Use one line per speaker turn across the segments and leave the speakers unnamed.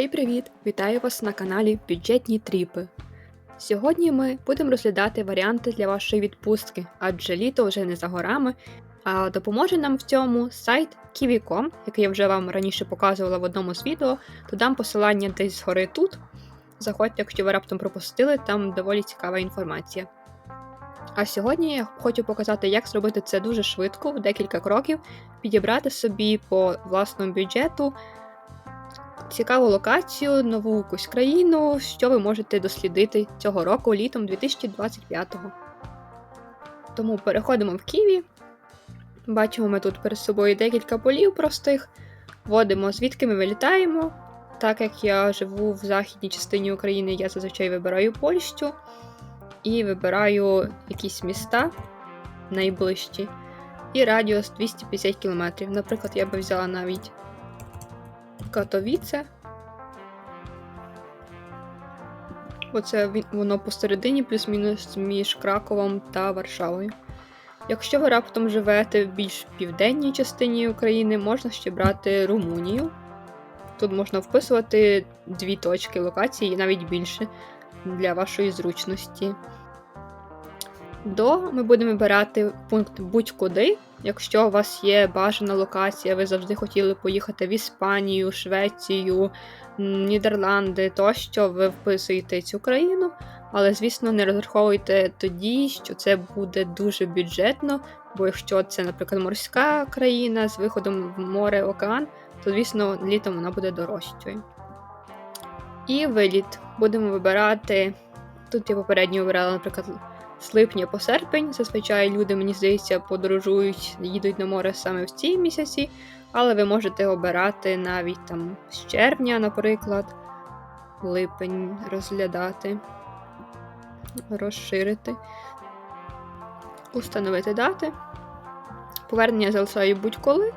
Гей, привіт! Вітаю вас на каналі Бюджетні Тріпи. Сьогодні ми будемо розглядати варіанти для вашої відпустки, адже літо вже не за горами. А допоможе нам в цьому сайт Kiwi.com, який я вже вам раніше показувала в одному з відео. Додам посилання десь згори тут. Заходьте, якщо ви раптом пропустили, там доволі цікава інформація. А сьогодні я хочу показати, як зробити це дуже швидко, в декілька кроків, підібрати собі по власному бюджету цікаву локацію, нову якусь країну, що ви можете дослідити цього року літом 2025-го. Тому переходимо в Києві. Бачимо ми тут перед собою декілька полів простих. Вводимо, звідки ми вилітаємо. Так як я живу в західній частині України, я зазвичай вибираю Польщу і вибираю якісь міста найближчі. І радіус 250 км. Наприклад, я би взяла навіть Катовіце. Оце воно посередині, плюс-мінус між Краковом та Варшавою. Якщо ви раптом живете в більш південній частині України, можна ще брати Румунію. Тут можна вписувати дві точки локації, і навіть більше для вашої зручності. До ми будемо вибирати пункт будь-куди. Якщо у вас є бажана локація, ви завжди хотіли поїхати в Іспанію, Швецію, Нідерланди, тощо ви вписуєте цю країну, але, звісно, не розраховуйте тоді, що це буде дуже бюджетно, бо якщо це, наприклад, морська країна з виходом в море, океан, то, звісно, літом вона буде дорожчою. І виліт. Будемо вибирати. Тут я попередньо вибирала, наприклад, з липня по серпень. Зазвичай люди, мені здається, подорожують, їдуть на море саме в ці місяці, але ви можете обирати навіть там з червня, наприклад, липень розглядати, розширити, установити дати. Повернення залишаю будь-коли.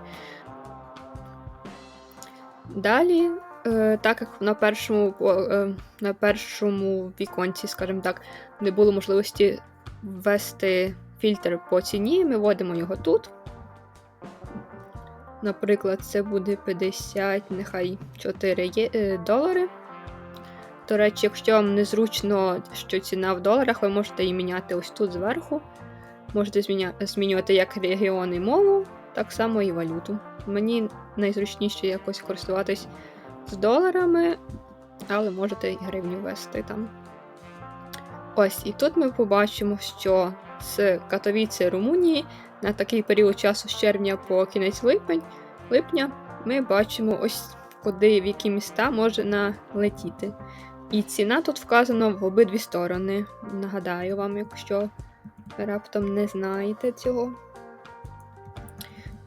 Далі, е, так як на першому, е, на першому віконці, скажімо так, не було можливості ввести фільтр по ціні, ми вводимо його тут. Наприклад, це буде 50, нехай 4 е, долари. До речі, якщо вам незручно, що ціна в доларах, ви можете її міняти ось тут зверху. Можете змінювати як регіон і мову, так само і валюту. Мені найзручніше якось користуватись з доларами, але можете і гривню ввести там. Ось, і тут ми побачимо, що з Катовіці Румунії на такий період часу з червня по кінець липень, липня ми бачимо ось куди в які міста можна летіти. І ціна тут вказана в обидві сторони. Нагадаю вам, якщо раптом не знаєте цього.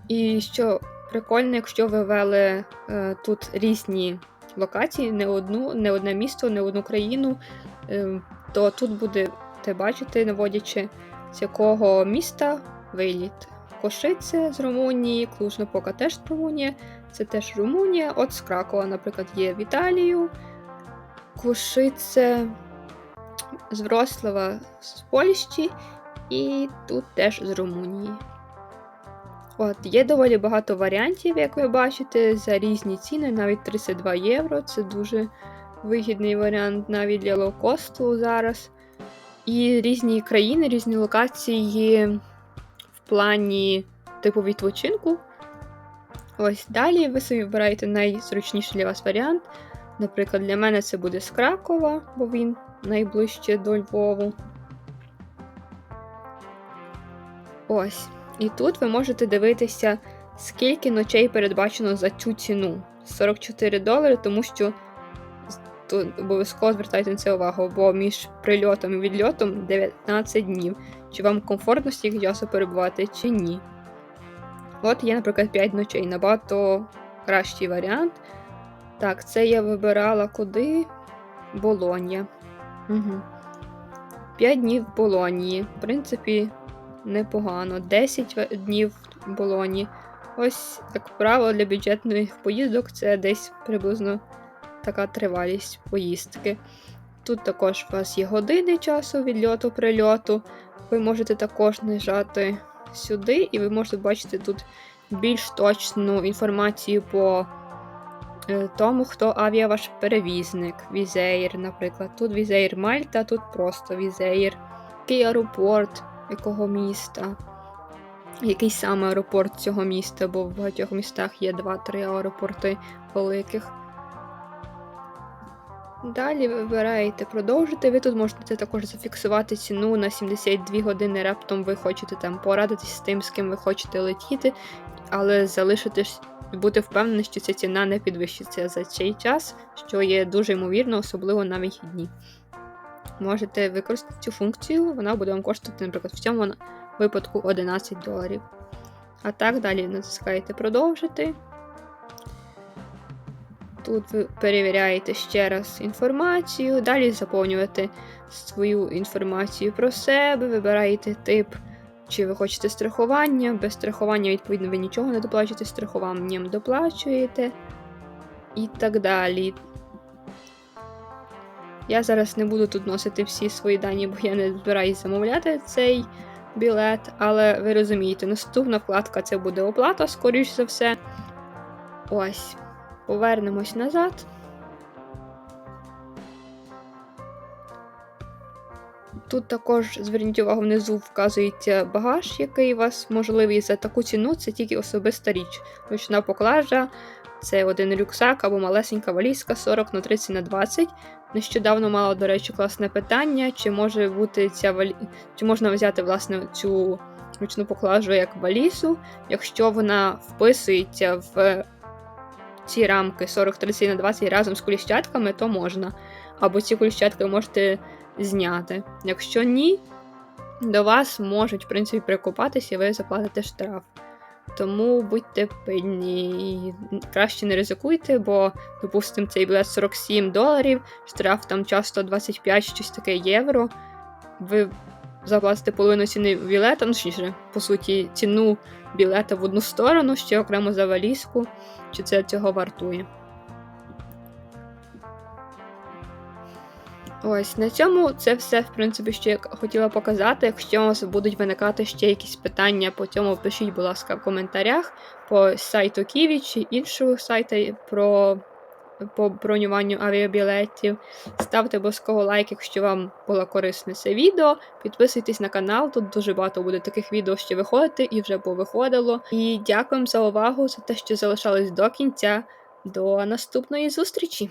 І що прикольно, якщо ви ввели е, тут різні локації, не одну, не одне місто, не одну країну, е, то тут будете бачити, наводячи, з якого міста виліт. Кошице з Румунії, Клужно-Пока теж Румунія, це теж Румунія. От з Кракова, наприклад, є в Італію. Кошице з Врослава з Польщі, і тут теж з Румунії. От, є доволі багато варіантів, як ви бачите, за різні ціни, навіть 32 євро. Це дуже вигідний варіант навіть для лоукосту зараз. І різні країни, різні локації в плані типу відпочинку. Ось далі ви собі вибираєте найзручніший для вас варіант. Наприклад, для мене це буде з Кракова, бо він найближче до Львову. Ось. І тут ви можете дивитися, скільки ночей передбачено за цю ціну. 44 долари, тому що тут обов'язково звертайте на це увагу, бо між прильотом і відльотом 19 днів. Чи вам комфортно стільки часу перебувати, чи ні. От є, наприклад, 5 ночей. Набагато кращий варіант. Так, це я вибирала куди? Болонья. Угу. 5 днів в Болонії. В принципі, непогано. 10 днів в Болоні. Ось, як правило, для бюджетних поїздок це десь приблизно така тривалість поїздки. Тут також у вас є години часу відльоту прильоту. Ви можете також нажати сюди, і ви можете бачити тут більш точну інформацію по е, тому, хто авіа ваш перевізник, Візеїр, наприклад. Тут Візеїр Мальта, тут просто Візеїр. Який аеропорт, якого міста, який саме аеропорт цього міста, бо в багатьох містах є 2-3 аеропорти великих. Далі вибираєте продовжити. Ви тут можете також зафіксувати ціну на 72 години. Раптом ви хочете там порадитись з тим, з ким ви хочете летіти, але залишитись бути впевнені, що ця ціна не підвищиться за цей час, що є дуже ймовірно, особливо на вихідні. Можете використати цю функцію, вона буде вам коштувати, наприклад, в цьому випадку 11 доларів. А так, далі натискаєте продовжити. Тут ви перевіряєте ще раз інформацію, далі заповнюєте свою інформацію про себе, вибираєте тип, чи ви хочете страхування. Без страхування, відповідно, ви нічого не доплачуєте, страхуванням доплачуєте і так далі. Я зараз не буду тут носити всі свої дані, бо я не збираюсь замовляти цей білет, але ви розумієте, наступна вкладка це буде оплата, скоріш за все. Ось. Повернемось назад. Тут також зверніть увагу, внизу вказується багаж, який у вас можливий за таку ціну, це тільки особиста річ. Ручна поклажа, це один рюкзак або малесенька валізка 40 на 30 на 20. Нещодавно мала, до речі, класне питання, чи може бути ця валі... чи можна взяти власне цю ручну поклажу як валізу, якщо вона вписується в ці рамки 40 30 на 20 разом з коліщатками, то можна. Або ці коліщатки можете зняти. Якщо ні, до вас можуть, в принципі, прикопатися і ви заплатите штраф. Тому будьте пильні і краще не ризикуйте, бо, допустимо, цей білет 47 доларів, штраф там часто 25 щось таке євро. Ви заплатите половину ціни білета, ну точніше, по суті, ціну білета в одну сторону, ще окремо за валізку, чи це цього вартує. Ось на цьому це все, в принципі, що я хотіла показати. Якщо у вас будуть виникати ще якісь питання по цьому, пишіть, будь ласка, в коментарях по сайту Ківі чи іншого сайту про по бронюванню авіабілетів. Ставте обов'язково лайк, якщо вам було корисне це відео. Підписуйтесь на канал, тут дуже багато буде таких відео, що виходити і вже повиходило. І дякуємо за увагу, за те, що залишались до кінця. До наступної зустрічі!